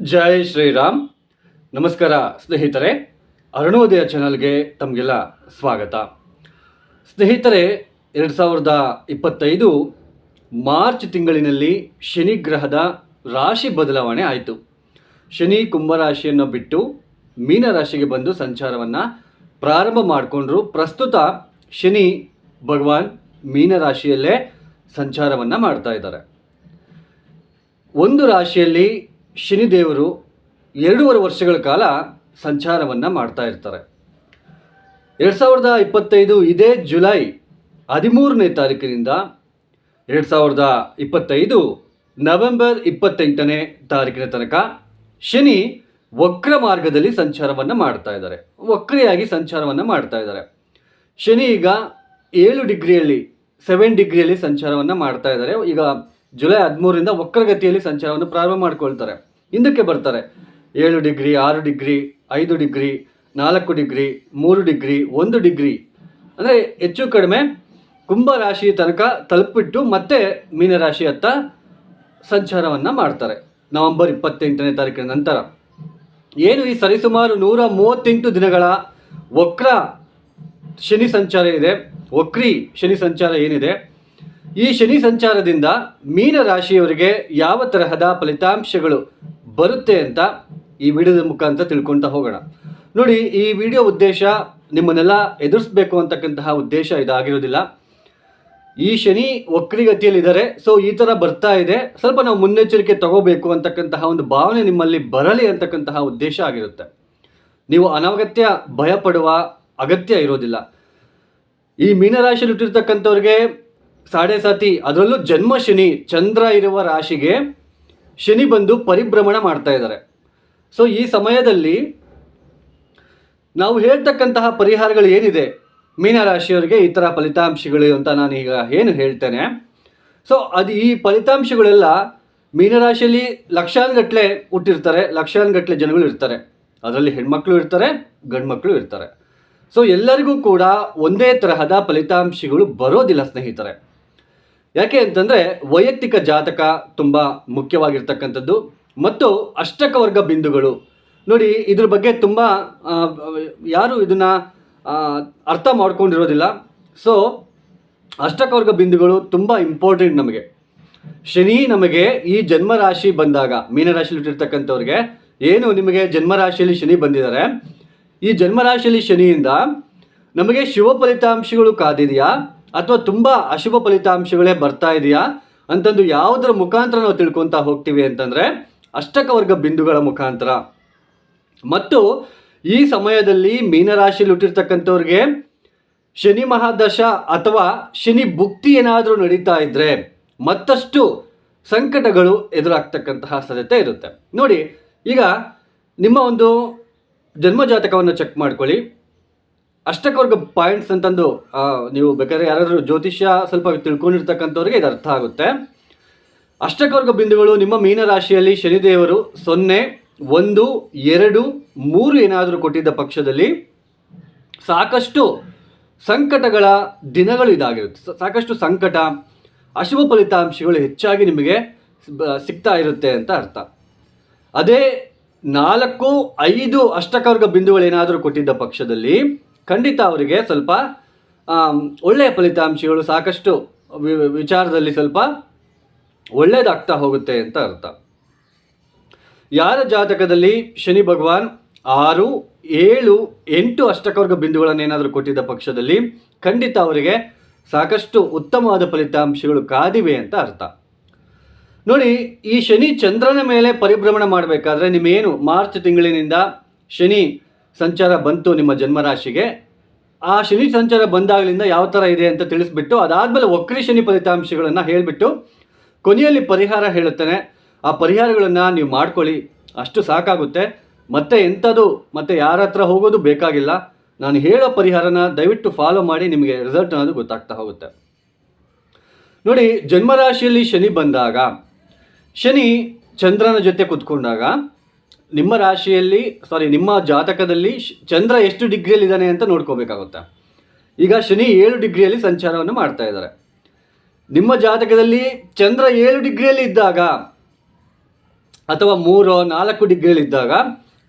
ಜೈ ಶ್ರೀರಾಮ್. ನಮಸ್ಕಾರ ಸ್ನೇಹಿತರೆ, ಅರುಣೋದಯ ಚಾನಲ್ಗೆ ತಮಗೆಲ್ಲ ಸ್ವಾಗತ. ಸ್ನೇಹಿತರೆ, ಎರಡು ಸಾವಿರದ ಇಪ್ಪತ್ತೈದು ಮಾರ್ಚ್ ತಿಂಗಳಿನಲ್ಲಿ ಶನಿ ಗ್ರಹದ ರಾಶಿ ಬದಲಾವಣೆ ಆಯಿತು. ಶನಿ ಕುಂಭರಾಶಿಯನ್ನು ಬಿಟ್ಟು ಮೀನರಾಶಿಗೆ ಬಂದು ಸಂಚಾರವನ್ನು ಪ್ರಾರಂಭ ಮಾಡಿಕೊಂಡ್ರು ಪ್ರಸ್ತುತ ಶನಿ ಭಗವಾನ್ ಮೀನರಾಶಿಯಲ್ಲೇ ಸಂಚಾರವನ್ನು ಮಾಡ್ತಾ ಇದ್ದಾರೆ. ಒಂದು ರಾಶಿಯಲ್ಲಿ ಶನಿದೇವರು ಎರಡೂವರೆ ವರ್ಷಗಳ ಕಾಲ ಸಂಚಾರವನ್ನು ಮಾಡ್ತಾ ಇರ್ತಾರೆ. ಎರಡು ಸಾವಿರದ ಇಪ್ಪತ್ತೈದು ಇದೇ ಜುಲೈ ಹದಿಮೂರನೇ ತಾರೀಕಿನಿಂದ ಎರಡು ಸಾವಿರದ ಇಪ್ಪತ್ತೈದು ನವೆಂಬರ್ ಇಪ್ಪತ್ತೆಂಟನೇ ತಾರೀಕಿನ ತನಕ ಶನಿ ವಕ್ರ ಮಾರ್ಗದಲ್ಲಿ ಸಂಚಾರವನ್ನು ಮಾಡ್ತಾ ಇದ್ದಾರೆ. ವಕ್ರಿಯಾಗಿ ಸಂಚಾರವನ್ನು ಮಾಡ್ತಾ ಇದ್ದಾರೆ. ಶನಿ ಈಗ ಏಳು ಡಿಗ್ರಿಯಲ್ಲಿ, ಸೆವೆನ್ ಡಿಗ್ರಿಯಲ್ಲಿ ಸಂಚಾರವನ್ನು ಮಾಡ್ತಾ ಇದ್ದಾರೆ. ಈಗ ಜುಲೈ ಹದಿಮೂರರಿಂದ ವಕ್ರಗತಿಯಲ್ಲಿ ಸಂಚಾರವನ್ನು ಪ್ರಾರಂಭ ಮಾಡ್ಕೊಳ್ತಾರೆ. ಹಿಂದಕ್ಕೆ ಬರ್ತಾರೆ. ಏಳು ಡಿಗ್ರಿ, ಆರು ಡಿಗ್ರಿ, ಐದು ಡಿಗ್ರಿ, ನಾಲ್ಕು ಡಿಗ್ರಿ, ಮೂರು ಡಿಗ್ರಿ, ಒಂದು ಡಿಗ್ರಿ. ಅಂದರೆ ಹೆಚ್ಚು ಕಡಿಮೆ ಕುಂಭರಾಶಿ ತನಕ ತಲುಪಿಟ್ಟು ಮತ್ತೆ ಮೀನರಾಶಿ ಹತ್ತ ಸಂಚಾರವನ್ನು ಮಾಡ್ತಾರೆ. ನವೆಂಬರ್ ಇಪ್ಪತ್ತೆಂಟನೇ ತಾರೀಕಿನ ನಂತರ. ಏನು ಈ ಸರಿಸುಮಾರು ನೂರ ಮೂವತ್ತೆಂಟು ದಿನಗಳ ವಕ್ರ ಶನಿ ಸಂಚಾರ ಇದೆ ವಕ್ರಿ ಶನಿ ಸಂಚಾರ ಏನಿದೆ? ಈ ಶನಿ ಸಂಚಾರದಿಂದ ಮೀನ ರಾಶಿಯವರಿಗೆ ಯಾವ ತರಹದ ಫಲಿತಾಂಶಗಳು ಬರುತ್ತೆ ಅಂತ ಈ ವಿಡಿಯೋದ ಮುಖಾಂತರ ತಿಳ್ಕೊತಾ ಹೋಗೋಣ. ನೋಡಿ, ಈ ವಿಡಿಯೋ ಉದ್ದೇಶ ನಿಮ್ಮನ್ನೆಲ್ಲ ಎದುರಿಸ್ಬೇಕು ಅಂತಕ್ಕಂತಹ ಉದ್ದೇಶ ಇದಾಗಿರೋದಿಲ್ಲ. ಈ ಶನಿ ವಕ್ರಿಗತಿಯಲ್ಲಿದ್ದಾರೆ ಸೊ ಈ ಥರ ಬರ್ತಾ ಇದೆ. ಸ್ವಲ್ಪ ನಾವು ಮುನ್ನೆಚ್ಚರಿಕೆ ತಗೋಬೇಕು ಅಂತಕ್ಕಂತಹ ಒಂದು ಭಾವನೆ ನಿಮ್ಮಲ್ಲಿ ಬರಲಿ ಅಂತಕ್ಕಂತಹ ಉದ್ದೇಶ ಆಗಿರುತ್ತೆ. ನೀವು ಅನಗತ್ಯ ಭಯ ಪಡುವ ಅಗತ್ಯ ಇರೋದಿಲ್ಲ. ಈ ಮೀನರಾಶಿಯಲ್ಲಿ ಹುಟ್ಟಿರ್ತಕ್ಕಂಥವ್ರಿಗೆ ಸಾಡೆ ಸಾತಿ, ಅದರಲ್ಲೂ ಜನ್ಮ ಶನಿ, ಚಂದ್ರ ಇರುವ ರಾಶಿಗೆ ಶನಿ ಬಂದು ಪರಿಭ್ರಮಣ ಮಾಡ್ತಾ ಇದ್ದಾರೆ. ಸೊ ಈ ಸಮಯದಲ್ಲಿ ನಾವು ಹೇಳ್ತಕ್ಕಂತಹ ಪರಿಹಾರಗಳು ಏನಿದೆ? ಮೀನರಾಶಿಯವರಿಗೆ ಈ ಥರ ಫಲಿತಾಂಶಗಳು ಅಂತ ನಾನು ಈಗ ಏನು ಹೇಳ್ತೇನೆ. ಸೊ ಅದು ಈ ಫಲಿತಾಂಶಗಳೆಲ್ಲ ಮೀನರಾಶಿಯಲ್ಲಿ ಲಕ್ಷಾನುಗಟ್ಟಲೆ ಹುಟ್ಟಿರ್ತಾರೆ, ಲಕ್ಷಾನುಗಟ್ಟಲೆ ಜನಗಳು ಇರ್ತಾರೆ. ಅದರಲ್ಲಿ ಹೆಣ್ಮಕ್ಳು ಇರ್ತಾರೆ, ಗಂಡ್ಮಕ್ಳು ಇರ್ತಾರೆ. ಸೊ ಎಲ್ಲರಿಗೂ ಕೂಡ ಒಂದೇ ತರಹದ ಫಲಿತಾಂಶಗಳು ಬರೋದಿಲ್ಲ ಸ್ನೇಹಿತರೆ. ಯಾಕೆ ಅಂತಂದರೆ ವೈಯಕ್ತಿಕ ಜಾತಕ ತುಂಬ ಮುಖ್ಯವಾಗಿರ್ತಕ್ಕಂಥದ್ದು ಮತ್ತು ಅಷ್ಟಕ ವರ್ಗ ಬಿಂದುಗಳು. ನೋಡಿ, ಇದ್ರ ಬಗ್ಗೆ ತುಂಬ ಯಾರು ಇದನ್ನು ಅರ್ಥ ಮಾಡ್ಕೊಂಡಿರೋದಿಲ್ಲ. ಸೊ ಅಷ್ಟಕವರ್ಗ ಬಿಂದುಗಳು ತುಂಬ ಇಂಪಾರ್ಟೆಂಟ್ ನಮಗೆ. ಶನಿ ನಮಗೆ ಈ ಜನ್ಮರಾಶಿ ಬಂದಾಗ ಮೀನರಾಶಿಯಲ್ಲಿ ಇಟ್ಟಿರ್ತಕ್ಕಂಥವ್ರಿಗೆ ಏನು ನಿಮಗೆ ಜನ್ಮರಾಶಿಯಲ್ಲಿ ಶನಿ ಬಂದಿದ್ದಾರೆ? ಈ ಜನ್ಮರಾಶಿಯಲ್ಲಿ ಶನಿಯಿಂದ ನಮಗೆ ಶಿವ ಫಲಿತಾಂಶಗಳು ಕಾದಿದೆಯಾ? ಅಥವಾ ತುಂಬ ಅಶುಭ ಫಲಿತಾಂಶಗಳೇ ಬರ್ತಾ ಇದೆಯಾ ಅಂತಂದು ಯಾವುದರ ಮುಖಾಂತರ ನಾವು ತಿಳ್ಕೊತಾ ಹೋಗ್ತೀವಿ ಅಂತಂದರೆ ಅಷ್ಟಕವರ್ಗ ಬಿಂದುಗಳ ಮುಖಾಂತರ. ಮತ್ತು ಈ ಸಮಯದಲ್ಲಿ ಮೀನರಾಶಿಯಲ್ಲಿ ಹುಟ್ಟಿರ್ತಕ್ಕಂಥವ್ರಿಗೆ ಶನಿ ಮಹಾದಶ ಅಥವಾ ಶನಿ ಭುಕ್ತಿ ಏನಾದರೂ ನಡೀತಾ ಇದ್ದರೆ ಮತ್ತಷ್ಟು ಸಂಕಟಗಳು ಎದುರಾಗ್ತಕ್ಕಂತಹ ಸಾಧ್ಯತೆ ಇರುತ್ತೆ. ನೋಡಿ, ಈಗ ನಿಮ್ಮ ಒಂದು ಜನ್ಮ ಜಾತಕವನ್ನು ಚೆಕ್ ಮಾಡ್ಕೊಳ್ಳಿ. ಅಷ್ಟಕವರ್ಗ ಪಾಯಿಂಟ್ಸ್ ಅಂತಂದು ನೀವು ಬೇಕಾದ್ರೆ ಯಾರಾದರೂ ಜ್ಯೋತಿಷ್ಯ ಸ್ವಲ್ಪ ತಿಳ್ಕೊಂಡಿರ್ತಕ್ಕಂಥವ್ರಿಗೆ ಇದು ಅರ್ಥ ಆಗುತ್ತೆ. ಅಷ್ಟಕವರ್ಗ ಬಿಂದುಗಳು, ನಿಮ್ಮ ಮೀನರಾಶಿಯಲ್ಲಿ ಶನಿದೇವರು ಸೊನ್ನೆ, ಒಂದು, ಎರಡು, ಮೂರು ಏನಾದರೂ ಕೊಟ್ಟಿದ್ದ ಪಕ್ಷದಲ್ಲಿ ಸಾಕಷ್ಟು ಸಂಕಟಗಳ ದಿನಗಳು ಇದಾಗಿರುತ್ತೆ. ಸಾಕಷ್ಟು ಸಂಕಟ, ಅಶುಭ ಫಲಿತಾಂಶಗಳು ಹೆಚ್ಚಾಗಿ ನಿಮಗೆ ಸಿಗ್ತಾ ಇರುತ್ತೆ ಅಂತ ಅರ್ಥ. ಅದೇ ನಾಲ್ಕು, ಐದು ಅಷ್ಟಕವರ್ಗ ಬಿಂದುಗಳು ಏನಾದರೂ ಕೊಟ್ಟಿದ್ದ ಪಕ್ಷದಲ್ಲಿ ಖಂಡಿತ ಅವರಿಗೆ ಸ್ವಲ್ಪ ಒಳ್ಳೆಯ ಫಲಿತಾಂಶಗಳು ಸಾಕಷ್ಟು ವಿಚಾರದಲ್ಲಿ ಸ್ವಲ್ಪ ಒಳ್ಳೆಯದಾಗ್ತಾ ಹೋಗುತ್ತೆ ಅಂತ ಅರ್ಥ. ಯಾರ ಜಾತಕದಲ್ಲಿ ಶನಿ ಭಗವಾನ್ ಆರು, ಏಳು, ಎಂಟು ಅಷ್ಟಕವರ್ಗ ಬಿಂದುಗಳನ್ನು ಏನಾದರೂ ಕೊಟ್ಟಿದ್ದ ಪಕ್ಷದಲ್ಲಿ ಖಂಡಿತ ಅವರಿಗೆ ಸಾಕಷ್ಟು ಉತ್ತಮವಾದ ಫಲಿತಾಂಶಗಳು ಕಾದಿವೆ ಅಂತ ಅರ್ಥ. ನೋಡಿ, ಈ ಶನಿ ಚಂದ್ರನ ಮೇಲೆ ಪರಿಭ್ರಮಣ ಮಾಡಬೇಕಾದ್ರೆ ನಿಮ್ಮೇನು ಮಾರ್ಚ್ ತಿಂಗಳಿನಿಂದ ಶನಿ ಸಂಚಾರ ಬಂತು ನಿಮ್ಮ ಜನ್ಮರಾಶಿಗೆ. ಆ ಶನಿ ಸಂಚಾರ ಬಂದಾಗಲಿಂದ ಯಾವ ಥರ ಇದೆ ಅಂತ ತಿಳಿಸ್ಬಿಟ್ಟು, ಅದಾದಮೇಲೆ ಒಕ್ರಿ ಶನಿ ಫಲಿತಾಂಶಗಳನ್ನು ಹೇಳಿಬಿಟ್ಟು ಕೊನೆಯಲ್ಲಿ ಪರಿಹಾರ ಹೇಳುತ್ತೇನೆ. ಆ ಪರಿಹಾರಗಳನ್ನು ನೀವು ಮಾಡ್ಕೊಳ್ಳಿ. ಅಷ್ಟು ಸಾಕಾಗುತ್ತೆ. ಮತ್ತೆ ಎಂಥದ್ದು ಮತ್ತೆ ಯಾರ ಹತ್ರ ಹೋಗೋದು ಬೇಕಾಗಿಲ್ಲ. ನಾನು ಹೇಳೋ ಪರಿಹಾರನ ದಯವಿಟ್ಟು ಫಾಲೋ ಮಾಡಿ, ನಿಮಗೆ ರಿಸಲ್ಟ್ ಅನ್ನೋದು ಗೊತ್ತಾಗ್ತಾ ಹೋಗುತ್ತೆ. ನೋಡಿ, ಜನ್ಮರಾಶಿಯಲ್ಲಿ ಶನಿ ಬಂದಾಗ, ಶನಿ ಚಂದ್ರನ ಜೊತೆ ಕುತ್ಕೊಂಡಾಗ ನಿಮ್ಮ ರಾಶಿಯಲ್ಲಿ ಸಾರಿ ನಿಮ್ಮ ಜಾತಕದಲ್ಲಿ ಚಂದ್ರ ಎಷ್ಟು ಡಿಗ್ರಿಯಲ್ಲಿದ್ದಾನೆ ಅಂತ ನೋಡ್ಕೋಬೇಕಾಗುತ್ತೆ. ಈಗ ಶನಿ ಏಳು ಡಿಗ್ರಿಯಲ್ಲಿ ಸಂಚಾರವನ್ನು ಮಾಡ್ತಾ ಇದ್ದಾರೆ. ನಿಮ್ಮ ಜಾತಕದಲ್ಲಿ ಚಂದ್ರ ಏಳು ಡಿಗ್ರಿಯಲ್ಲಿ ಇದ್ದಾಗ ಅಥವಾ ಮೂರು, ನಾಲ್ಕು ಡಿಗ್ರಿಯಲ್ಲಿ ಇದ್ದಾಗ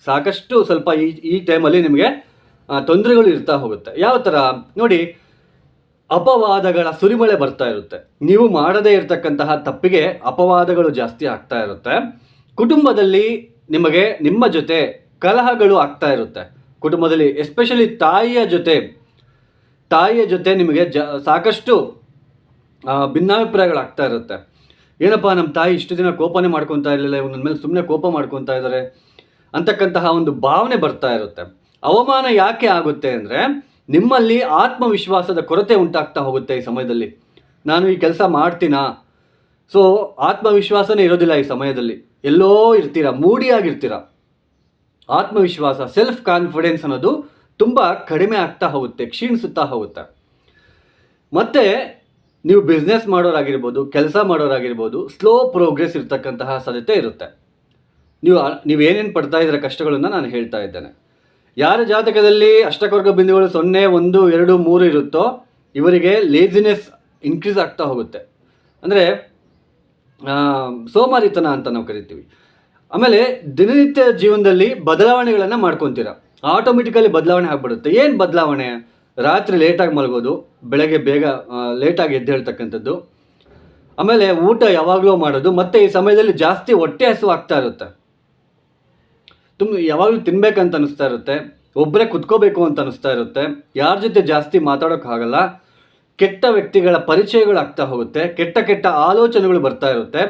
ಸಾಕಷ್ಟು ಸ್ವಲ್ಪ ಈ ಈ ಟೈಮಲ್ಲಿ ನಿಮಗೆ ತೊಂದರೆಗಳು ಇರ್ತಾ ಹೋಗುತ್ತೆ. ಯಾವ ಥರ ನೋಡಿ, ಅಪವಾದಗಳ ಸುರಿಮಳೆ ಬರ್ತಾ ಇರುತ್ತೆ. ನೀವು ಮಾಡದೇ ಇರತಕ್ಕಂತಹ ತಪ್ಪಿಗೆ ಅಪವಾದಗಳು ಜಾಸ್ತಿ ಆಗ್ತಾ ಇರುತ್ತೆ. ಕುಟುಂಬದಲ್ಲಿ ನಿಮಗೆ ನಿಮ್ಮ ಜೊತೆ ಕಲಹಗಳು ಆಗ್ತಾ ಇರುತ್ತೆ. ಕುಟುಂಬದಲ್ಲಿ ಎಸ್ಪೆಷಲಿ ತಾಯಿಯ ಜೊತೆ ತಾಯಿಯ ಜೊತೆ ನಿಮಗೆ ಜ, ಸಾಕಷ್ಟು ಭಿನ್ನಾಭಿಪ್ರಾಯಗಳು ಭಿನ್ನಾಭಿಪ್ರಾಯಗಳಾಗ್ತಾ ಇರುತ್ತೆ. ಏನಪ್ಪ ನಮ್ಮ ತಾಯಿ ಇಷ್ಟು ದಿನ ಕೋಪನೇ ಮಾಡ್ಕೊತಾ ಇರಲಿಲ್ಲ ಇವ್ ನನ್ನ ಮೇಲೆ ಸುಮ್ಮನೆ ಕೋಪ ಮಾಡ್ಕೊತಾ ಇದ್ದಾರೆ ಅಂತಕ್ಕಂತಹ ಒಂದು ಭಾವನೆ ಬರ್ತಾ ಇರುತ್ತೆ. ಅವಮಾನ ಯಾಕೆ ಆಗುತ್ತೆ ಅಂದರೆ ನಿಮ್ಮಲ್ಲಿ ಆತ್ಮವಿಶ್ವಾಸದ ಕೊರತೆ ಉಂಟಾಗ್ತಾ ಹೋಗುತ್ತೆ ಈ ಸಮಯದಲ್ಲಿ. ನಾನು ಈ ಕೆಲಸ ಮಾಡ್ತೀನಾ? ಸೊ ಆತ್ಮವಿಶ್ವಾಸನೇ ಇರೋದಿಲ್ಲ ಈ ಸಮಯದಲ್ಲಿ. ಎಲ್ಲೋ ಇರ್ತೀರ, ಮೂಡಿಯಾಗಿರ್ತೀರ. ಆತ್ಮವಿಶ್ವಾಸ ಸೆಲ್ಫ್ ಕಾನ್ಫಿಡೆನ್ಸ್ ಅನ್ನೋದು ತುಂಬ ಕಡಿಮೆ ಆಗ್ತಾ ಹೋಗುತ್ತೆ, ಕ್ಷೀಣಿಸುತ್ತಾ ಹೋಗುತ್ತೆ. ಮತ್ತೆ, ನೀವು ಬಿಸ್ನೆಸ್ ಮಾಡೋರಾಗಿರ್ಬೋದು, ಕೆಲಸ ಮಾಡೋರಾಗಿರ್ಬೋದು ಸ್ಲೋ ಪ್ರೋಗ್ರೆಸ್ ಇರತಕ್ಕಂತಹ ಸಾಧ್ಯತೆ ಇರುತ್ತೆ. ನೀವು ನೀವು ಏನೇನು ಪಡ್ತಾ ಇದ್ದೀರ ಕಷ್ಟಗಳನ್ನು ನಾನು ಹೇಳ್ತಾ ಇದ್ದೇನೆ. ಯಾರ ಜಾತಕದಲ್ಲಿ ಅಷ್ಟಕವರ್ಗ ಬಿಂದುಗಳು ಸೊನ್ನೆ, ಒಂದು, ಎರಡು, ಮೂರು ಇರುತ್ತೋ, ಇವರಿಗೆ ಲೇಜಿನೆಸ್ ಇನ್ಕ್ರೀಸ್ ಆಗ್ತಾ ಹೋಗುತ್ತೆ. ಅಂದರೆ ಸೋಮಾರಿತನ ಅಂತ ನಾವು ಕರಿತೀವಿ. ಆಮೇಲೆ ದಿನನಿತ್ಯ ಜೀವನದಲ್ಲಿ ಬದಲಾವಣೆಗಳನ್ನು ಮಾಡ್ಕೊತೀರ. ಆಟೋಮೆಟಿಕಲಿ ಬದಲಾವಣೆ ಆಗ್ಬಿಡುತ್ತೆ. ಏನು ಬದಲಾವಣೆ? ರಾತ್ರಿ ಲೇಟಾಗಿ ಮಲಗೋದು, ಬೆಳಗ್ಗೆ ಬೇಗ ಲೇಟಾಗಿ ಎದ್ದೇಳ್ತಕ್ಕಂಥದ್ದು ಆಮೇಲೆ ಊಟ ಯಾವಾಗಲೂ ಮಾಡೋದು, ಮತ್ತು ಈ ಸಮಯದಲ್ಲಿ ಜಾಸ್ತಿ ಹೊಟ್ಟೆ ಹಸಿವು ಆಗ್ತಾ ಇರುತ್ತೆ. ತುಂಬ ಯಾವಾಗಲೂ ತಿನ್ಬೇಕಂತ ಅನಿಸ್ತಾ ಇರುತ್ತೆ. ಒಬ್ಬರೇ ಕುತ್ಕೋಬೇಕು ಅಂತ ಅನಿಸ್ತಾ ಇರುತ್ತೆ. ಯಾರ ಜೊತೆ ಜಾಸ್ತಿ ಮಾತಾಡೋಕ್ಕಾಗಲ್ಲ. ಕೆಟ್ಟ ವ್ಯಕ್ತಿಗಳ ಪರಿಚಯಗಳು ಆಗ್ತಾ ಹೋಗುತ್ತೆ, ಕೆಟ್ಟ ಕೆಟ್ಟ ಆಲೋಚನೆಗಳು ಬರ್ತಾ ಇರುತ್ತೆ,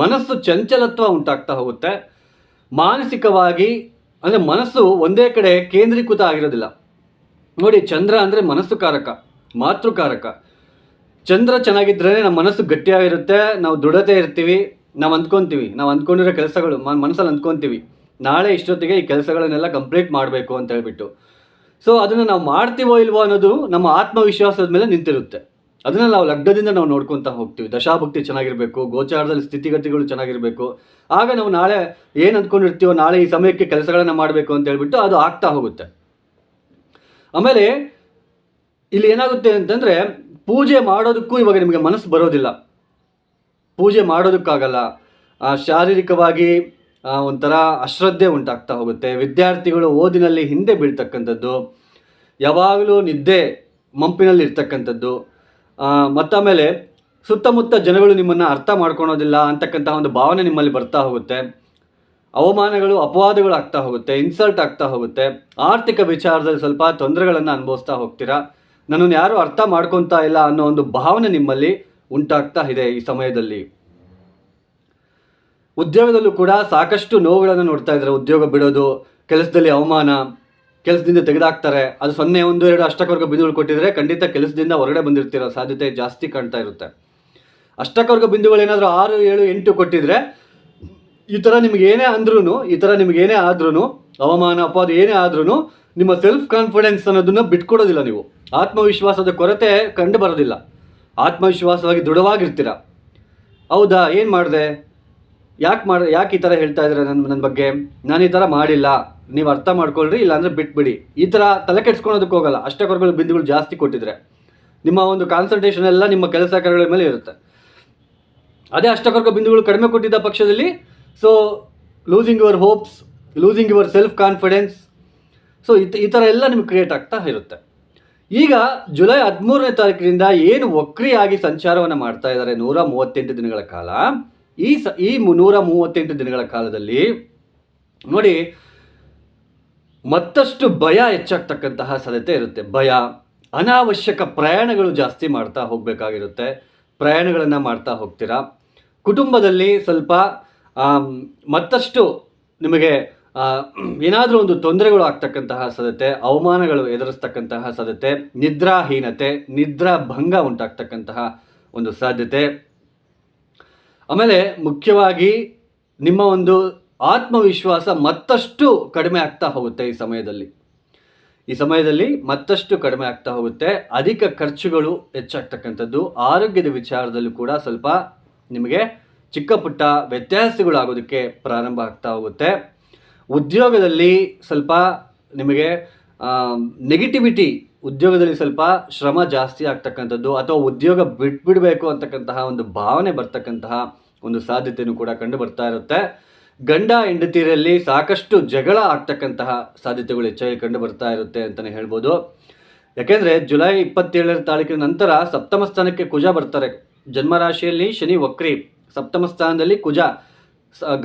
ಮನಸ್ಸು ಚಂಚಲತ್ವ ಉಂಟಾಗ್ತಾ ಹೋಗುತ್ತೆ. ಮಾನಸಿಕವಾಗಿ, ಅಂದರೆ ಮನಸ್ಸು ಒಂದೇ ಕಡೆ ಕೇಂದ್ರೀಕೃತ ಆಗಿರೋದಿಲ್ಲ. ನೋಡಿ, ಚಂದ್ರ ಅಂದರೆ ಮನಸ್ಸು ಕಾರಕ ಮಾತೃಕಾರಕ. ಚಂದ್ರ ಚೆನ್ನಾಗಿದ್ದರೆ ನಮ್ಮ ಮನಸ್ಸು ಗಟ್ಟಿಯಾಗಿರುತ್ತೆ, ನಾವು ದೃಢತೆ ಇರ್ತೀವಿ, ನಾವು ಅಂದ್ಕೊತೀವಿ, ನಾವು ಅಂದ್ಕೊಂಡಿರೋ ಕೆಲಸಗಳು ಮನಸ್ಸಲ್ಲಿ ಅಂದ್ಕೊತೀವಿ. ನಾಳೆ ಇಷ್ಟೊತ್ತಿಗೆ ಈ ಕೆಲಸಗಳನ್ನೆಲ್ಲ ಕಂಪ್ಲೀಟ್ ಮಾಡಬೇಕು ಅಂತ ಹೇಳ್ಬಿಟ್ಟು. ಸೊ ಅದನ್ನು ನಾವು ಮಾಡ್ತೀವೋ ಇಲ್ವೋ ಅನ್ನೋದು ನಮ್ಮ ಆತ್ಮವಿಶ್ವಾಸದ ಮೇಲೆ ನಿಂತಿರುತ್ತೆ. ಅದನ್ನು ನಾವು ಲಗ್ನದಿಂದ ನಾವು ನೋಡ್ಕೊತಾ ಹೋಗ್ತೀವಿ. ದಶಾಭಕ್ತಿ ಚೆನ್ನಾಗಿರಬೇಕು, ಗೋಚಾರದಲ್ಲಿ ಸ್ಥಿತಿಗತಿಗಳು ಚೆನ್ನಾಗಿರಬೇಕು. ಆಗ ನಾವು ನಾಳೆ ಏನು ಅಂದ್ಕೊಂಡಿರ್ತೀವೋ ನಾಳೆ ಈ ಸಮಯಕ್ಕೆ ಕೆಲಸಗಳನ್ನು ಮಾಡಬೇಕು ಅಂತ ಹೇಳ್ಬಿಟ್ಟು ಅದು ಆಗ್ತಾ ಹೋಗುತ್ತೆ. ಆಮೇಲೆ ಇಲ್ಲಿ ಏನಾಗುತ್ತೆ ಅಂತಂದರೆ ಪೂಜೆ ಮಾಡೋದಕ್ಕೂ ಇವಾಗ ನಿಮಗೆ ಮನಸ್ಸು ಬರೋದಿಲ್ಲ. ಪೂಜೆ ಮಾಡೋದಕ್ಕಾಗಲ್ಲ. ಶಾರೀರಿಕವಾಗಿ ಒಂಥರ ಅಶ್ರದ್ಧೆ ಉಂಟಾಗ್ತಾ ಹೋಗುತ್ತೆ. ವಿದ್ಯಾರ್ಥಿಗಳು ಓದಿನಲ್ಲಿ ಹಿಂದೆ ಬೀಳ್ತಕ್ಕಂಥದ್ದು, ಯಾವಾಗಲೂ ನಿದ್ದೆ ಮಂಪಿನಲ್ಲಿ ಇರ್ತಕ್ಕಂಥದ್ದು ಮತ್ತಾಮೇಲೆ ಸುತ್ತಮುತ್ತ ಜನಗಳು ನಿಮ್ಮನ್ನು ಅರ್ಥ ಮಾಡ್ಕೊಳೋದಿಲ್ಲ ಅಂತಕ್ಕಂಥ ಒಂದು ಭಾವನೆ ನಿಮ್ಮಲ್ಲಿ ಬರ್ತಾ ಹೋಗುತ್ತೆ. ಅವಮಾನಗಳು, ಅಪವಾದಗಳು ಆಗ್ತಾ ಹೋಗುತ್ತೆ ಇನ್ಸಲ್ಟ್ ಆಗ್ತಾ ಹೋಗುತ್ತೆ. ಆರ್ಥಿಕ ವಿಚಾರದಲ್ಲಿ ಸ್ವಲ್ಪ ತೊಂದರೆಗಳನ್ನು ಅನುಭವಿಸ್ತಾ ಹೋಗ್ತೀರಾ? ನನ್ನನ್ನು ಯಾರೂ ಅರ್ಥ ಮಾಡ್ಕೊತಾ ಇಲ್ಲ ಅನ್ನೋ ಒಂದು ಭಾವನೆ ನಿಮ್ಮಲ್ಲಿ ಉಂಟಾಗ್ತಾ ಇದೆ ಈ ಸಮಯದಲ್ಲಿ. ಉದ್ಯೋಗದಲ್ಲೂ ಕೂಡ ಸಾಕಷ್ಟು ನೋವುಗಳನ್ನು ನೋಡ್ತಾ ಇದ್ದಾರೆ. ಉದ್ಯೋಗ ಬಿಡೋದು, ಕೆಲಸದಲ್ಲಿ ಅವಮಾನ, ಕೆಲಸದಿಂದ ತೆಗೆದಾಕ್ತಾರೆ. ಅದು ಸೊನ್ನೆ, ಒಂದು, ಎರಡು ಅಷ್ಟಕವರ್ಗ ಬಿಂದುಗಳು ಕೊಟ್ಟಿದ್ರೆ ಖಂಡಿತ ಕೆಲಸದಿಂದ ಹೊರಗಡೆ ಬಂದಿರ್ತಿರೋ ಸಾಧ್ಯತೆ ಜಾಸ್ತಿ ಕಾಣ್ತಾ ಇರುತ್ತೆ. ಅಷ್ಟಕವರ್ಗ ಬಿಂದುಗಳು ಏನಾದರೂ ಆರು, ಏಳು, ಎಂಟು ಕೊಟ್ಟಿದ್ರೆ ಈ ಥರ ನಿಮ್ಗೆ ಏನೇ ಅಂದ್ರೂ ಈ ಥರ ನಿಮ್ಗೆ ಏನೇ ಆದ್ರೂ ಅವಮಾನ, ಅಪವಾದ ಏನೇ ಆದ್ರೂ ನಿಮ್ಮ ಸೆಲ್ಫ್ ಕಾನ್ಫಿಡೆನ್ಸ್ ಅನ್ನೋದನ್ನು ಬಿಟ್ಕೊಡೋದಿಲ್ಲ ನೀವು. ಆತ್ಮವಿಶ್ವಾಸದ ಕೊರತೆ ಕಂಡು ಬರೋದಿಲ್ಲ. ಆತ್ಮವಿಶ್ವಾಸವಾಗಿ ದೃಢವಾಗಿರ್ತೀರ. ಹೌದಾ? ಏನು ಮಾಡಿದೆ? ಯಾಕೆ ಮಾಡ, ಯಾಕೆ ಈ ಥರ ಹೇಳ್ತಾ ಇದ್ದಾರೆ ನನ್ನ ನನ್ನ ಬಗ್ಗೆ? ನಾನು ಈ ಥರ ಮಾಡಿಲ್ಲ. ನೀವು ಅರ್ಥ ಮಾಡ್ಕೊಳ್ರಿ, ಇಲ್ಲಾಂದರೆ ಬಿಟ್ಬಿಡಿ. ಈ ಥರ ತಲೆ ಕೆಡ್ಸ್ಕೊಳೋದಕ್ಕೆ ಹೋಗಲ್ಲ. ಅಷ್ಟಕರ್ಗಳು ಬಿಂದುಗಳು ಜಾಸ್ತಿ ಕೊಟ್ಟಿದ್ರೆ. ನಿಮ್ಮ ಒಂದು ಕಾನ್ಸಂಟ್ರೇಷನ್ ಎಲ್ಲ ನಿಮ್ಮ ಕೆಲಸ ಕಾರ್ಯಗಳ ಮೇಲೆ ಇರುತ್ತೆ. ಅದೇ ಅಷ್ಟಕರ್ಗ ಬಿಂದುಗಳು ಕಡಿಮೆ ಕೊಟ್ಟಿದ್ದ ಪಕ್ಷದಲ್ಲಿ so losing your hopes losing your self confidence so ಈ ಥರ ಎಲ್ಲ ನಿಮ್ಗೆ ಕ್ರಿಯೇಟ್ ಆಗ್ತಾ ಇರುತ್ತೆ. ಈಗ ಜುಲೈ ಹದಿಮೂರನೇ ತಾರೀಕಿನಿಂದ ಏನು ವಕ್ರಿಯಾಗಿ ಸಂಚಾರವನ್ನು ಮಾಡ್ತಾ ಇದ್ದಾರೆ ನೂರ ಮೂವತ್ತೆಂಟು ದಿನಗಳ ಕಾಲ ಈ ಸ, ಈ ನೂರ ಮೂವತ್ತೆಂಟು ದಿನಗಳ ಕಾಲದಲ್ಲಿ ನೋಡಿ, ಮತ್ತಷ್ಟು ಭಯ ಹೆಚ್ಚಾಗ್ತಕ್ಕಂತಹ ಸಾಧ್ಯತೆ ಇರುತ್ತೆ. ಭಯ, ಅನಾವಶ್ಯಕ ಪ್ರಯಾಣಗಳು ಜಾಸ್ತಿ ಮಾಡ್ತಾ ಹೋಗಬೇಕಾಗಿರುತ್ತೆ. ಪ್ರಯಾಣಗಳನ್ನು ಮಾಡ್ತಾ ಹೋಗ್ತೀರಾ? ಕುಟುಂಬದಲ್ಲಿ ಸ್ವಲ್ಪ ಮತ್ತಷ್ಟು ನಿಮಗೆ ಏನಾದರೂ ಒಂದು ತೊಂದರೆಗಳು ಆಗ್ತಕ್ಕಂತಹ ಸಾಧ್ಯತೆ, ಅವಮಾನಗಳು ಎದುರಿಸ್ತಕ್ಕಂತಹ ಸಾಧ್ಯತೆ, ನಿದ್ರಾಹೀನತೆ ನಿದ್ರಾ ಭಂಗ ಉಂಟಾಗ್ತಕ್ಕಂತಹ ಒಂದು ಸಾಧ್ಯತೆ. ಆಮೇಲೆ ಮುಖ್ಯವಾಗಿ ನಿಮ್ಮ ಒಂದು ಆತ್ಮವಿಶ್ವಾಸ ಮತ್ತಷ್ಟು ಕಡಿಮೆ ಆಗ್ತಾ ಹೋಗುತ್ತೆ ಈ ಸಮಯದಲ್ಲಿ. ಈ ಸಮಯದಲ್ಲಿ ಮತ್ತಷ್ಟು ಕಡಿಮೆ ಆಗ್ತಾ ಹೋಗುತ್ತೆ. ಅಧಿಕ ಖರ್ಚುಗಳು ಹೆಚ್ಚಾಗ್ತಕ್ಕಂಥದ್ದು. ಆರೋಗ್ಯದ ವಿಚಾರದಲ್ಲೂ ಕೂಡ ಸ್ವಲ್ಪ ನಿಮಗೆ ಚಿಕ್ಕ ಪುಟ್ಟ ವ್ಯತ್ಯಾಸಗಳಾಗೋದಕ್ಕೆ ಪ್ರಾರಂಭ ಆಗ್ತಾ ಹೋಗುತ್ತೆ. ಉದ್ಯೋಗದಲ್ಲಿ ಸ್ವಲ್ಪ ನಿಮಗೆ ನೆಗೆಟಿವಿಟಿ ಉದ್ಯೋಗದಲ್ಲಿ ಸ್ವಲ್ಪ ಶ್ರಮ ಜಾಸ್ತಿ ಆಗ್ತಕ್ಕಂಥದ್ದು ಅಥವಾ ಉದ್ಯೋಗ ಬಿಟ್ಬಿಡಬೇಕು ಅಂತಕ್ಕಂತಹ ಒಂದು ಭಾವನೆ ಬರ್ತಕ್ಕಂತಹ ಒಂದು ಸಾಧ್ಯತೆಯೂ ಕೂಡ ಕಂಡು ಬರ್ತಾ ಇರುತ್ತೆ. ಗಂಡ ಹೆಂಡತಿಯರಲ್ಲಿ ಸಾಕಷ್ಟು ಜಗಳ ಆಗ್ತಕ್ಕಂತಹ ಸಾಧ್ಯತೆಗಳು ಹೆಚ್ಚಾಗಿ ಕಂಡು ಬರ್ತಾ ಇರುತ್ತೆ ಅಂತಲೇ ಹೇಳ್ಬೋದು. ಯಾಕೆಂದರೆ ಜುಲೈ ಇಪ್ಪತ್ತೇಳರ ತಾರೀಕಿನ ನಂತರ ಸಪ್ತಮ ಸ್ಥಾನಕ್ಕೆ ಕುಜ ಬರ್ತಾರೆ. ಜನ್ಮರಾಶಿಯಲ್ಲಿ ಶನಿ ವಕ್ರಿ. ಸಪ್ತಮ ಸ್ಥಾನದಲ್ಲಿ ಕುಜ.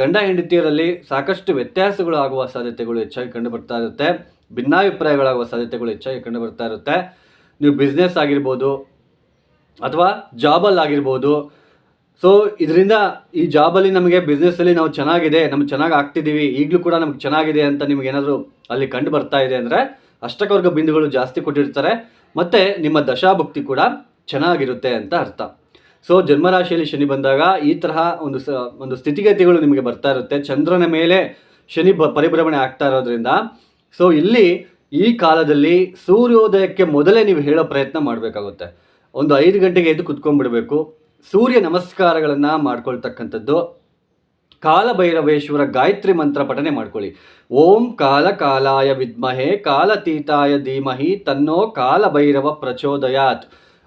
ಗಂಡ ಹೆಂಡತಿಯರಲ್ಲಿ ಸಾಕಷ್ಟು ವ್ಯತ್ಯಾಸಗಳು ಆಗುವ ಸಾಧ್ಯತೆಗಳು ಹೆಚ್ಚಾಗಿ ಕಂಡು ಬರ್ತಾ ಇರುತ್ತೆ. ಭಿನ್ನಾಭಿಪ್ರಾಯಗಳಾಗುವ ಸಾಧ್ಯತೆಗಳು ಹೆಚ್ಚಾಗಿ ಕಂಡು ಬರ್ತಾ ಇರುತ್ತೆ. ನೀವು ಬಿಸ್ನೆಸ್ ಆಗಿರ್ಬೋದು ಅಥವಾ ಜಾಬಲ್ಲಿ ಆಗಿರ್ಬೋದು. ಸೊ ಇದರಿಂದ ಈ ಜಾಬಲ್ಲಿ ನಮಗೆ ಬಿಸ್ನೆಸ್ಸಲ್ಲಿ ನಾವು ಚೆನ್ನಾಗಿದೆ, ನಮ್ಗೆ ಚೆನ್ನಾಗಿ ಆಗ್ತಿದ್ದೀವಿ ಈಗಲೂ ಕೂಡ ನಮ್ಗೆ ಚೆನ್ನಾಗಿದೆ ಅಂತ ನಿಮಗೇನಾದರೂ ಅಲ್ಲಿ ಕಂಡು ಬರ್ತಾ ಇದೆ ಅಂದರೆ ಅಷ್ಟಕವರ್ಗ ಬಿಂದುಗಳು ಜಾಸ್ತಿ ಕೊಟ್ಟಿರ್ತಾರೆ. ಮತ್ತು ನಿಮ್ಮ ದಶಾಭಕ್ತಿ ಕೂಡ ಚೆನ್ನಾಗಿರುತ್ತೆ ಅಂತ ಅರ್ಥ. ಸೊ ಜನ್ಮರಾಶಿಯಲ್ಲಿ ಶನಿ ಬಂದಾಗ ಈ ತರಹ ಒಂದು ಸ, ಒಂದು ಸ್ಥಿತಿಗತಿಗಳು ನಿಮಗೆ ಬರ್ತಾ ಇರುತ್ತೆ. ಚಂದ್ರನ ಮೇಲೆ ಶನಿ ಬ, ಪರಿಭ್ರಮಣೆ ಆಗ್ತಾ ಇರೋದ್ರಿಂದ ಸೊ ಇಲ್ಲಿ ಈ ಕಾಲದಲ್ಲಿ ಸೂರ್ಯೋದಯಕ್ಕೆ ಮೊದಲೇ ನೀವು ಹೇಳೋ ಪ್ರಯತ್ನ ಮಾಡಬೇಕಾಗುತ್ತೆ. ಒಂದು ಐದು ಗಂಟೆಗೆ ಎದ್ದು ಕುತ್ಕೊಂಡ್ಬಿಡಬೇಕು. ಸೂರ್ಯ ನಮಸ್ಕಾರಗಳನ್ನು ಮಾಡ್ಕೊಳ್ತಕ್ಕಂಥದ್ದು. ಕಾಲಭೈರವೇಶ್ವರ ಗಾಯತ್ರಿ ಮಂತ್ರ ಪಠನೆ ಮಾಡ್ಕೊಳ್ಳಿ. ಓಂ ಕಾಲ ಕಾಲಾಯ ವಿದ್ಮಹೆ ಕಾಲತೀತಾಯ ಧೀಮಹಿ ತನ್ನೋ ಕಾಲಭೈರವ ಪ್ರಚೋದಯಾತ್.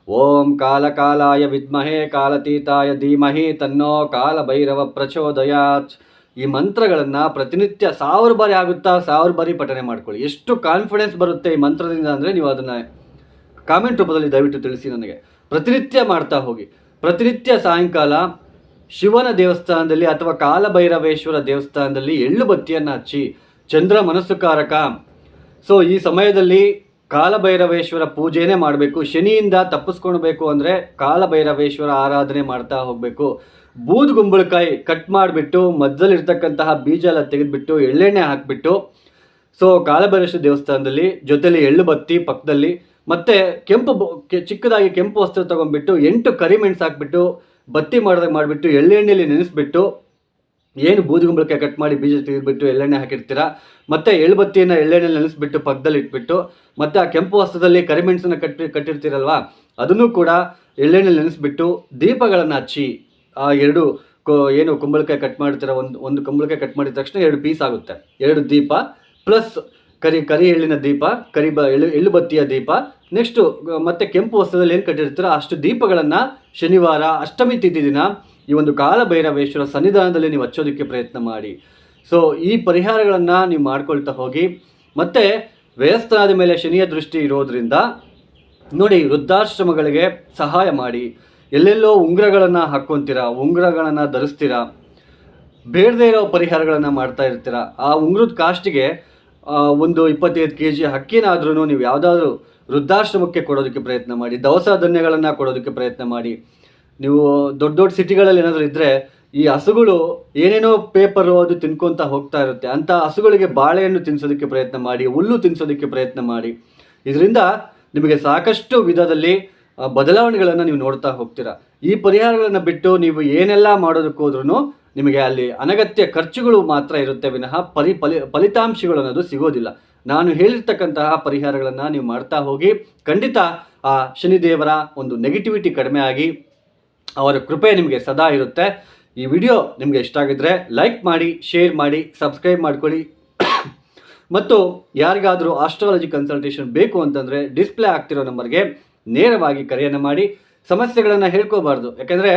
ಓಂ ಕಾಲ ಕಾಲಾಯ ವಿದ್ಮಹೆ ಕಾಲತೀತಾಯ ಧೀಮಹಿ ತನ್ನೋ ಕಾಲಭೈರವ ಪ್ರಚೋದಯಾತ್. ಈ ಮಂತ್ರಗಳನ್ನು ಪ್ರತಿನಿತ್ಯ ಸಾವಿರ ಬಾರಿ ಆಗುತ್ತಾ ಸಾವಿರ ಬಾರಿ ಪಠನೆ ಮಾಡ್ಕೊಳ್ಳಿ. ಎಷ್ಟು ಕಾನ್ಫಿಡೆನ್ಸ್ ಬರುತ್ತೆ ಈ ಮಂತ್ರದಿಂದ ಅಂದರೆ ನೀವು ಅದನ್ನು ಕಾಮೆಂಟ್ ರೂಪದಲ್ಲಿ ದಯವಿಟ್ಟು ತಿಳಿಸಿ ನನಗೆ. ಪ್ರತಿನಿತ್ಯ ಮಾಡ್ತಾ ಹೋಗಿ. ಪ್ರತಿನಿತ್ಯ ಸಾಯಂಕಾಲ ಶಿವನ ದೇವಸ್ಥಾನದಲ್ಲಿ ಅಥವಾ ಕಾಲಭೈರವೇಶ್ವರ ದೇವಸ್ಥಾನದಲ್ಲಿ ಎಳ್ಳು ಬತ್ತಿಯನ್ನು ಹಚ್ಚಿ, ಚಂದ್ರ ಮನಸ್ಸುಕಾರಕ ಸೊ ಈ ಸಮಯದಲ್ಲಿ ಕಾಲಭೈರವೇಶ್ವರ ಪೂಜೆನೇ ಮಾಡಬೇಕು. ಶನಿಯಿಂದ ತಪ್ಪಿಸ್ಕೊಳ್ಬೇಕು ಅಂದರೆ ಕಾಲಭೈರವೇಶ್ವರ ಆರಾಧನೆ ಮಾಡ್ತಾ ಹೋಗಬೇಕು. ಬೂದ್ ಗುಂಬಳಕಾಯಿ ಕಟ್ ಮಾಡಿಬಿಟ್ಟು ಮಧ್ಯದಲ್ಲಿರ್ತಕ್ಕಂತಹ ಬೀಜ ಎಲ್ಲ ತೆಗೆದುಬಿಟ್ಟು ಎಳ್ಳೆಣ್ಣೆ ಹಾಕಿಬಿಟ್ಟು ಸೊ ಕಾಲಭೈರೇಶ್ವರ ದೇವಸ್ಥಾನದಲ್ಲಿ ಜೊತೆಲಿ ಎಳ್ಳು ಬತ್ತಿ ಪಕ್ಕದಲ್ಲಿ ಮತ್ತೆ ಕೆಂಪು ಚಿಕ್ಕದಾಗಿ ಕೆಂಪು ವಸ್ತ್ರ ತೊಗೊಂಡ್ಬಿಟ್ಟು ಎಂಟು ಕರಿಮೆಣಸು ಹಾಕ್ಬಿಟ್ಟು ಬತ್ತಿ ಮಾಡಿದಾಗ ಮಾಡಿಬಿಟ್ಟು ಎಳ್ಳೆಣ್ಣೆಯಲ್ಲಿ ನೆನೆಸ್ಬಿಟ್ಟು, ಏನು ಬೂದುಗುಂಬಳಕಾಯಿ ಕಟ್ ಮಾಡಿ ಬೀಜ ತೆಗೆದುಬಿಟ್ಟು ಎಳ್ಳೆಣ್ಣೆ ಹಾಕಿರ್ತೀರಾ? ಮತ್ತೆ ಎಳ್ಳುಬತ್ತಿಯನ್ನು ಎಳ್ಳೆಣ್ಣೆ ನೆನೆಸ್ಬಿಟ್ಟು ಪಕ್ಕದಲ್ಲಿ ಇಟ್ಬಿಟ್ಟು, ಮತ್ತೆ ಆ ಕೆಂಪು ವಸ್ತ್ರದಲ್ಲಿ ಕರಿಮೆಣಸನ್ನು ಕಟ್ಟಿ ಕಟ್ಟಿರ್ತೀರಲ್ವ, ಅದನ್ನು ಕೂಡ ಎಳ್ಳೆಣ್ಣೆ ನೆನೆಸ್ಬಿಟ್ಟು ದೀಪಗಳನ್ನು ಹಚ್ಚಿ ಆ ಎರಡು ಏನು ಕುಂಬಳಕಾಯಿ ಕಟ್ ಮಾಡ್ತೀರ ಒಂದು ಒಂದು ಕುಂಬಳಕಾಯಿ ಕಟ್ ಮಾಡಿದ ತಕ್ಷಣ ಎರಡು ಪೀಸ್ ಆಗುತ್ತೆ. ಎರಡು ದೀಪ ಪ್ಲಸ್ ಕರಿ ಕರಿ ಎಳ್ಳಿನ ದೀಪ, ಕರಿ ಬ, ಎಳ್ಳು ಎಳ್ಳು ಬತ್ತಿಯ ದೀಪ. ನೆಕ್ಸ್ಟು ಮತ್ತೆ ಕೆಂಪು ವಸ್ತ್ರದಲ್ಲಿ ಏನು ಕಟ್ಟಿರ್ತೀರೋ ಅಷ್ಟು ದೀಪಗಳನ್ನು ಶನಿವಾರ, ಅಷ್ಟಮಿ ತಿಥಿ ದಿನ ಈ ಒಂದು ಕಾಲಭೈರವೇಶ್ವರ ಸನ್ನಿಧಾನದಲ್ಲಿ ನೀವು ಹಚ್ಚೋದಕ್ಕೆ ಪ್ರಯತ್ನ ಮಾಡಿ. ಸೊ ಈ ಪರಿಹಾರಗಳನ್ನು ನೀವು ಮಾಡ್ಕೊಳ್ತಾ ಹೋಗಿ, ಮತ್ತೆ ವ್ಯಯಸ್ಥಾನದ ಮೇಲೆ ಶನಿಯ ದೃಷ್ಟಿ ಇರೋದ್ರಿಂದ ನೋಡಿ ವೃದ್ಧಾಶ್ರಮಗಳಿಗೆ ಸಹಾಯ ಮಾಡಿ. ಎಲ್ಲೆಲ್ಲೋ ಉಂಗುರಗಳನ್ನು ಹಾಕ್ಕೊತೀರಾ, ಉಂಗುರಗಳನ್ನು ಧರಿಸ್ತೀರಾ, ಬೇಡದೇ ಇರೋ ಪರಿಹಾರಗಳನ್ನು ಮಾಡ್ತಾ ಇರ್ತೀರಾ, ಆ ಉಂಗುರದ ಕಾಸ್ಟಿಗೆ ಒಂದು ಇಪ್ಪತ್ತೈದು ಕೆ ಜಿ ಹಕ್ಕಿನಾದ್ರೂ ನೀವು ಯಾವುದಾದ್ರೂ ವೃದ್ಧಾಶ್ರಮಕ್ಕೆ ಕೊಡೋದಕ್ಕೆ ಪ್ರಯತ್ನ ಮಾಡಿ, ದವಸ ಧಾನ್ಯಗಳನ್ನು ಕೊಡೋದಕ್ಕೆ ಪ್ರಯತ್ನ ಮಾಡಿ. ನೀವು ದೊಡ್ಡ ದೊಡ್ಡ ಸಿಟಿಗಳಲ್ಲಿ ಏನಾದರೂ ಇದ್ದರೆ ಈ ಹಸುಗಳು ಏನೇನೋ ಪೇಪರು ಅದು ತಿನ್ಕೊತಾ ಹೋಗ್ತಾ ಇರುತ್ತೆ, ಅಂಥ ಹಸುಗಳಿಗೆ ಬಾಳೆಹಣ್ಣು ತಿನ್ನಿಸೋದಕ್ಕೆ ಪ್ರಯತ್ನ ಮಾಡಿ, ಹುಲ್ಲು ತಿನ್ನಿಸೋದಕ್ಕೆ ಪ್ರಯತ್ನ ಮಾಡಿ. ಇದರಿಂದ ನಿಮಗೆ ಸಾಕಷ್ಟು ವಿಧದಲ್ಲಿ ಬದಲಾವಣೆಗಳನ್ನು ನೀವು ನೋಡ್ತಾ ಹೋಗ್ತೀರಾ. ಈ ಪರಿಹಾರಗಳನ್ನು ಬಿಟ್ಟು ನೀವು ಏನೆಲ್ಲ ಮಾಡೋದಕ್ಕೋದ್ರೂ ನಿಮಗೆ ಅಲ್ಲಿ ಅನಗತ್ಯ ಖರ್ಚುಗಳು ಮಾತ್ರ ಇರುತ್ತೆ ವಿನಃ ಪರಿ ಫಲಿ ಫಲಿತಾಂಶಗಳು ಅನ್ನೋದು ಸಿಗೋದಿಲ್ಲ. ನಾನು ಹೇಳಿರ್ತಕ್ಕಂತಹ ಪರಿಹಾರಗಳನ್ನು ನೀವು ಮಾಡ್ತಾ ಹೋಗಿ ಖಂಡಿತ ಆ ಶನಿದೇವರ ಒಂದು ನೆಗೆಟಿವಿಟಿ ಕಡಿಮೆ ಆಗಿ ಅವರ ಕೃಪೆ ನಿಮಗೆ ಸದಾ ಇರುತ್ತೆ. ಈ ವಿಡಿಯೋ ನಿಮಗೆ ಇಷ್ಟ ಆಗಿದ್ರೆ ಲೈಕ್ ಮಾಡಿ, ಶೇರ್ ಮಾಡಿ, ಸಬ್ಸ್ಕ್ರೈಬ್ ಮಾಡ್ಕೊಳ್ಳಿ. ಮತ್ತು ಯಾರಿಗಾದರೂ ಆಸ್ಟ್ರಾಲಜಿ ಕನ್ಸಲ್ಟೇಷನ್ ಬೇಕು ಅಂತಂದರೆ ಡಿಸ್ಪ್ಲೇ ಆಗ್ತಿರೋ ನಂಬರ್ಗೆ ನೇರವಾಗಿ ಕರೆಯನ್ನು ಮಾಡಿ ಸಮಸ್ಯೆಗಳನ್ನು ಹೇಳ್ಕೋಬಾರ್ದು. ಯಾಕೆಂದರೆ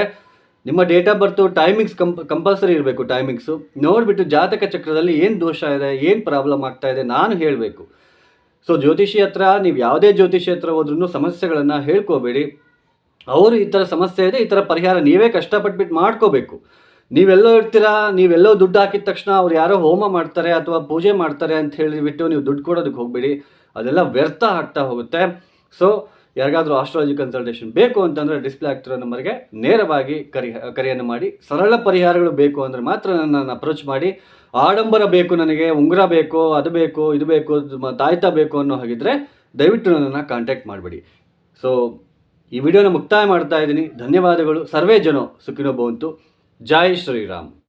ನಿಮ್ಮ date of birth timings comp compulsory ಇರಬೇಕು ಟೈಮಿಂಗ್ಸು ನೋಡಿಬಿಟ್ಟು ಜಾತಕ ಚಕ್ರದಲ್ಲಿ ಏನು ದೋಷ ಇದೆ, ಏನು ಪ್ರಾಬ್ಲಮ್ ಆಗ್ತಾ ಇದೆ ನಾನು ಹೇಳಬೇಕು. ಸೊ ಜ್ಯೋತಿಷಿ ಹತ್ರ, ನೀವು ಯಾವುದೇ ಜ್ಯೋತಿಷಿ ಹತ್ರ ಹೋದ್ರೂ ಸಮಸ್ಯೆಗಳನ್ನು ಹೇಳ್ಕೋಬೇಡಿ. ಅವರು ಈ ಥರ ಸಮಸ್ಯೆ ಇದೆ, ಈ ಥರ ಪರಿಹಾರ ನೀವೇ ಕಷ್ಟಪಟ್ಬಿಟ್ಟು ಮಾಡ್ಕೋಬೇಕು. ನೀವೆಲ್ಲೋ ಇರ್ತೀರಾ, ನೀವೆಲ್ಲೋ ದುಡ್ಡು ಹಾಕಿದ ತಕ್ಷಣ ಅವ್ರು ಯಾರೋ ಹೋಮ ಮಾಡ್ತಾರೆ ಅಥವಾ ಪೂಜೆ ಮಾಡ್ತಾರೆ ಅಂತ ಹೇಳಿಬಿಟ್ಟು ನೀವು ದುಡ್ಡು ಕೊಡೋದಕ್ಕೆ ಹೋಗಬೇಡಿ. ಅದೆಲ್ಲ ವ್ಯರ್ಥ ಆಗ್ತಾ ಹೋಗುತ್ತೆ. ಸೊ ಯಾರಿಗಾದ್ರೂ ಆಸ್ಟ್ರಾಲಜಿ ಕನ್ಸಲ್ಟೇಷನ್ ಬೇಕು ಅಂತಂದರೆ ಡಿಸ್ಪ್ಲೇ ಆಗ್ತಿರೋ ನಂಬರ್ಗೆ ನೇರವಾಗಿ ಕರಿ, ಕರೆಯನ್ನು ಮಾಡಿ, ಸರಳ ಪರಿಹಾರಗಳು ಬೇಕು ಅಂದರೆ ಮಾತ್ರ ನನ್ನನ್ನು ಅಪ್ರೋಚ್ ಮಾಡಿ, ಆಡಂಬರ ಬೇಕು ನನಗೆ, ಉಂಗುರ ಬೇಕು, ಅದು ಬೇಕು, ಇದು ಬೇಕು ತಾಯ್ತ ಬೇಕು ಅನ್ನೋ ಹಾಗಿದ್ರೆ ದಯವಿಟ್ಟು ನನ್ನನ್ನು ಕಾಂಟ್ಯಾಕ್ಟ್ ಮಾಡಬೇಡಿ. ಸೊ ಈ ವಿಡಿಯೋನ ಮುಕ್ತಾಯ ಮಾಡ್ತಾ ಇದ್ದೀನಿ. ಧನ್ಯವಾದಗಳು. ಸರ್ವೇ ಜನೋ, ಸುಖಿನೋ ಭವಂತು. ಜೈ ಶ್ರೀರಾಮ್.